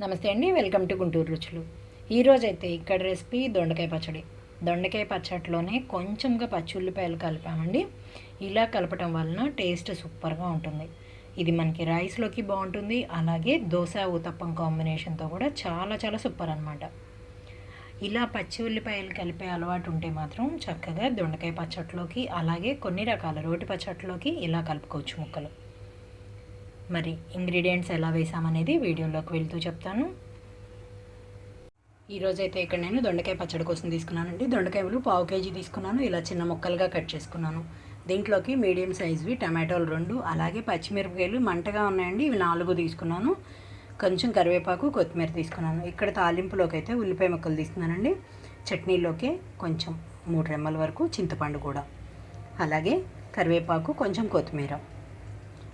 నమస్తే అండి welcome to Guntur రుచులు. ఈరోజైతే ఇక్కడ రెసిపీ దొండకాయ పచ్చడి. దొండకాయ పచ్చడిలోనే కొంచెంగా పచ్చి ఉల్లిపాయలు కలిపామండి. ఇలా కలపటం వలన టేస్ట్ సూపర్గా ఉంటుంది. ఇది మనకి రైస్లోకి బాగుంటుంది అలాగే దోశ ఊతప్పం కాంబినేషన్తో కూడా చాలా చాలా సూపర్ అనమాట ఇలా పచ్చి ఉల్లిపాయలు కలిపే అలవాటు ఉంటే మాత్రం చక్కగా దొండకాయ పచ్చట్లోకి అలాగే కొన్ని రకాల రోటి పచ్చట్లోకి ఇలా కలుపుకోవచ్చు ముక్కలు. మరి ఇంగ్రీడియంట్స్ ఎలా వేసామనేది వీడియోలోకి వెళ్తూ చెప్తాను. ఈరోజైతే ఇక్కడ నేను దొండకాయ పచ్చడి కోసం తీసుకున్నానండి. దొండకాయలు పావు కేజీ తీసుకున్నాను. ఇలా చిన్న ముక్కలుగా కట్ చేసుకున్నాను. దీంట్లోకి మీడియం సైజువి టమాటోలు రెండు అలాగే పచ్చిమిరపకాయలు మంటగా ఉన్నాయండి. ఇవి నాలుగు తీసుకున్నాను. కొంచెం కరివేపాకు కొత్తిమీర తీసుకున్నాను. ఇక్కడ తాలింపులోకి అయితే ఉల్లిపాయ ముక్కలు తీసుకున్నానండి. చట్నీలోకి కొంచెం మూడు రెమ్మల వరకు చింతపండు కూడా. అలాగే కరివేపాకు కొంచెం కొత్తిమీర.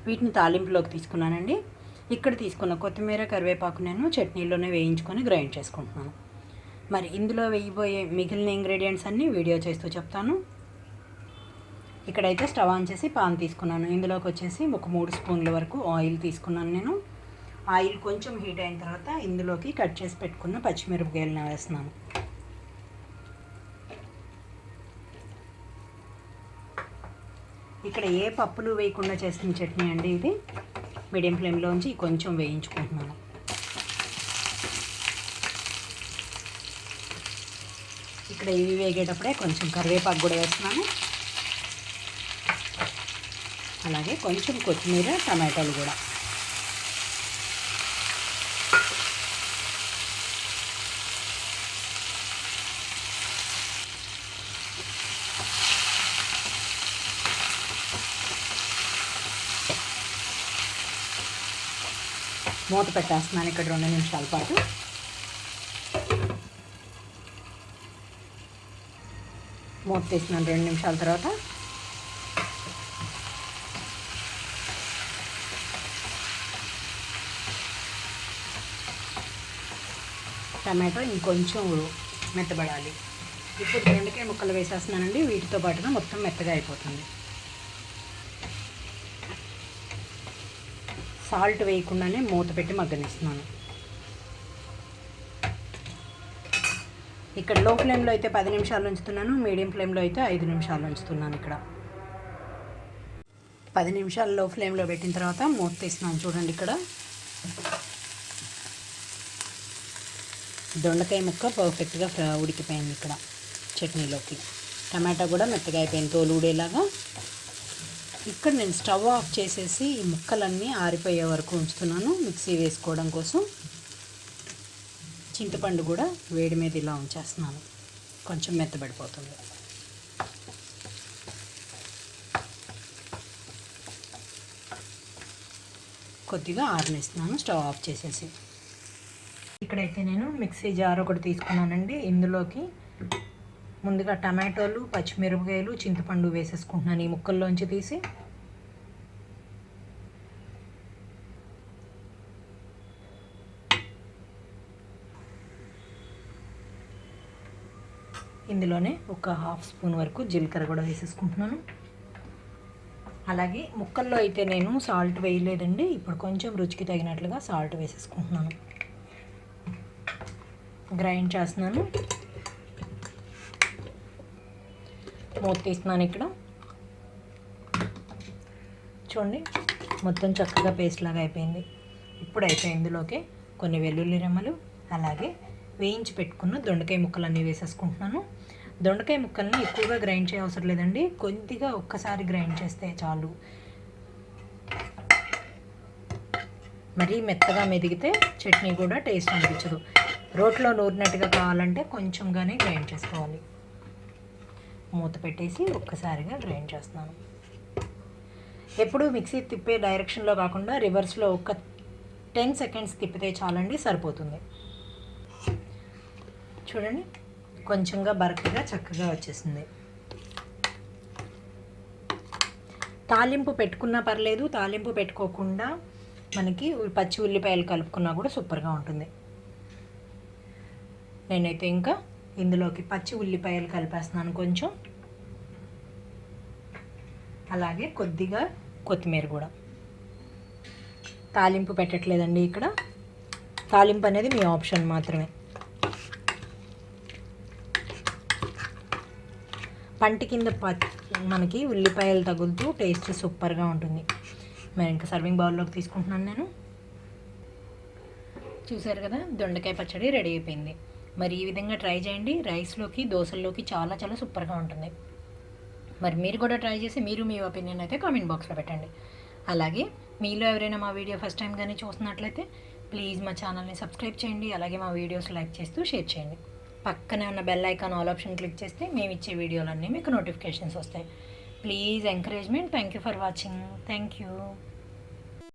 వీటిని తాలింపులోకి తీసుకున్నానండి. ఇక్కడ తీసుకున్న కొత్తిమీర కరివేపాకు నేను చట్నీలోనే వేయించుకొని గ్రైండ్ చేసుకుంటున్నాను. మరి ఇందులో వేయబోయే మిగిలిన ఇంగ్రీడియంట్స్ అన్నీ వీడియో చేస్తూ చెప్తాను. ఇక్కడైతే స్టవ్ ఆన్ చేసి పాన్ తీసుకున్నాను. ఇందులోకి వచ్చేసి ఒక మూడు స్పూన్ల వరకు ఆయిల్ తీసుకున్నాను నేను. ఆయిల్ కొంచెం హీట్ అయిన తర్వాత ఇందులోకి కట్ చేసి పెట్టుకున్న పచ్చిమిరపకాయలను వేస్తున్నాను. ఇక్కడ ఏ పప్పులు వేయకుండా చేసిన చట్నీ అండి ఇది? మీడియం ఫ్లేమ్లోంచి కొంచెం వేయించుకుంటున్నాను. ఇక్కడ ఇవి వేగేటప్పుడే కొంచెం కరివేపాకు కూడా వేస్తున్నాను. అలాగే కొంచెం కొత్తిమీర టమాటాలు కూడా. మూత పెట్టేస్తున్నాను ఇక్కడ రెండు నిమిషాల పాటు. మూత తీసినాను రెండు నిమిషాల తర్వాత. టమాటో ఇంకొంచెం మెత్తబడాలి. ఇప్పుడు బెండకాయ ముక్కలు వేసేస్తున్నానండి. వీటితో పాటుగా మొత్తం మెత్తగా అయిపోతుంది. సాల్ట్ వేయకుండానే మూత పెట్టి మగ్గనిస్తున్నాను. ఇక్కడ లో ఫ్లేమ్లో అయితే పది నిమిషాలు ఉంచుతున్నాను మీడియం ఫ్లేమ్లో అయితే ఐదు నిమిషాలు ఉంచుతున్నాను ఇక్కడ. పది నిమిషాలు లో ఫ్లేమ్లో పెట్టిన తర్వాత మూత తీస్తున్నాను చూడండి ఇక్కడ. దొండకాయ ముక్క పర్ఫెక్ట్గా ఉడికిపోయింది ఇక్కడ చట్నీలోకి. టమాటా కూడా మెత్తగా అయిపోయింది తోలు ఊడేలాగా. ఇక్కడ నేను స్టవ్ ఆఫ్ చేసేసి ఈ ముక్కలన్నీ ఆరిపోయే వరకు ఉంచుతున్నాను మిక్సీ వేసుకోవడం కోసం. చింతపండు కూడా వేడి మీద ఇలా ఉంచేస్తున్నాను. కొంచెం మెత్తబడిపోతుంది. కొద్దిగా ఆరనిస్తున్నాను స్టవ్ ఆఫ్ చేసేసి. ఇక్కడైతే నేను మిక్సీ జార్ ఒకటి తీసుకున్నానండి. ఇందులోకి ముందుగా టమాటోలు పచ్చిమిరపకాయలు చింతపండు వేసేసుకుంటున్నాను ఈ ముక్కల్లోంచి తీసి. ఇందులోనే ఒక హాఫ్ స్పూన్ వరకు జీలకర్ర కూడా వేసేసుకుంటున్నాను. అలాగే ముక్కల్లో అయితే నేను సాల్ట్ వేయలేదండి. ఇప్పుడు కొంచెం రుచికి తగినట్లుగా సాల్ట్ వేసేసుకుంటున్నాను. గ్రైండ్ చేస్తున్నాను. మూత తీస్తున్నాను ఇక్కడ. చూడండి మొత్తం చక్కగా పేస్ట్ లాగా అయిపోయింది. ఇప్పుడైతే ఇందులోకి కొన్ని వెల్లుల్లి రెమ్మలు అలాగే వేయించి పెట్టుకున్న దొండకాయ ముక్కలన్నీ వేసేసుకుంటున్నాను. దొండకాయ ముక్కల్ని ఎక్కువగా గ్రైండ్ చేయవసరం లేదండి. కొద్దిగా ఒక్కసారి గ్రైండ్ చేస్తే చాలు. మరీ మెత్తగా మెదిగితే చట్నీ కూడా టేస్ట్ అనిపించదు. రోట్లో నూరినట్టుగా కావాలంటే కొంచెంగానే గ్రైండ్ చేసుకోవాలి. మూత పెట్టేసి ఒక్కసారిగా గ్రైండ్ చేస్తున్నాను. ఎప్పుడు మిక్సీ తిప్పే డైరెక్షన్లో కాకుండా రివర్స్లో ఒక టెన్ సెకండ్స్ తిప్పితే చాలండి సరిపోతుంది. చూడండి కొంచెంగా బరకగా చక్కగా వచ్చేసింది. తాలింపు పెట్టుకున్నా పర్లేదు తాలింపు పెట్టుకోకుండా మనకి పచ్చి ఉల్లిపాయలు కలుపుకున్నా కూడా సూపర్గా ఉంటుంది. నేనైతే ఇంకా ఇందులోకి పచ్చి ఉల్లిపాయలు కలిపేస్తున్నాను కొంచెం. అలాగే కొద్దిగా కొత్తిమీర కూడా. తాలింపు పెట్టట్లేదండి ఇక్కడ. తాలింపు అనేది మీ ఆప్షన్ మాత్రమే. పంటి కింద ప మనకి ఉల్లిపాయలు తగులుతూ టేస్ట్ సూపర్గా ఉంటుంది. మరి ఇంకా సర్వింగ్ బౌల్లోకి తీసుకుంటున్నాను నేను. చూసారు కదా దొండకాయ పచ్చడి రెడీ అయిపోయింది. మరి ఈ విధంగా ట్రై చేయండి. రైస్లోకి దోశల్లోకి చాలా చాలా సూపర్గా ఉంటుంది. మరి మీరు కూడా ట్రై చేసి మీరు మీ ఒపీనియన్ అయితే కామెంట్ బాక్స్లో పెట్టండి. అలాగే మీలో ఎవరైనా మా వీడియో ఫస్ట్ టైం కానీ చూస్తున్నట్లయితే ప్లీజ్ మా ఛానల్ని సబ్స్క్రైబ్ చేయండి. అలాగే మా వీడియోస్ లైక్ చేస్తూ షేర్ చేయండి. పక్కనే ఉన్న bell icon all option click చేస్తే మేము ఇచ్చే వీడియోలన్నీ మీకు నోటిఫికేషన్స్ వస్తాయి. Please encouragement. Thank you for watching. Thank you.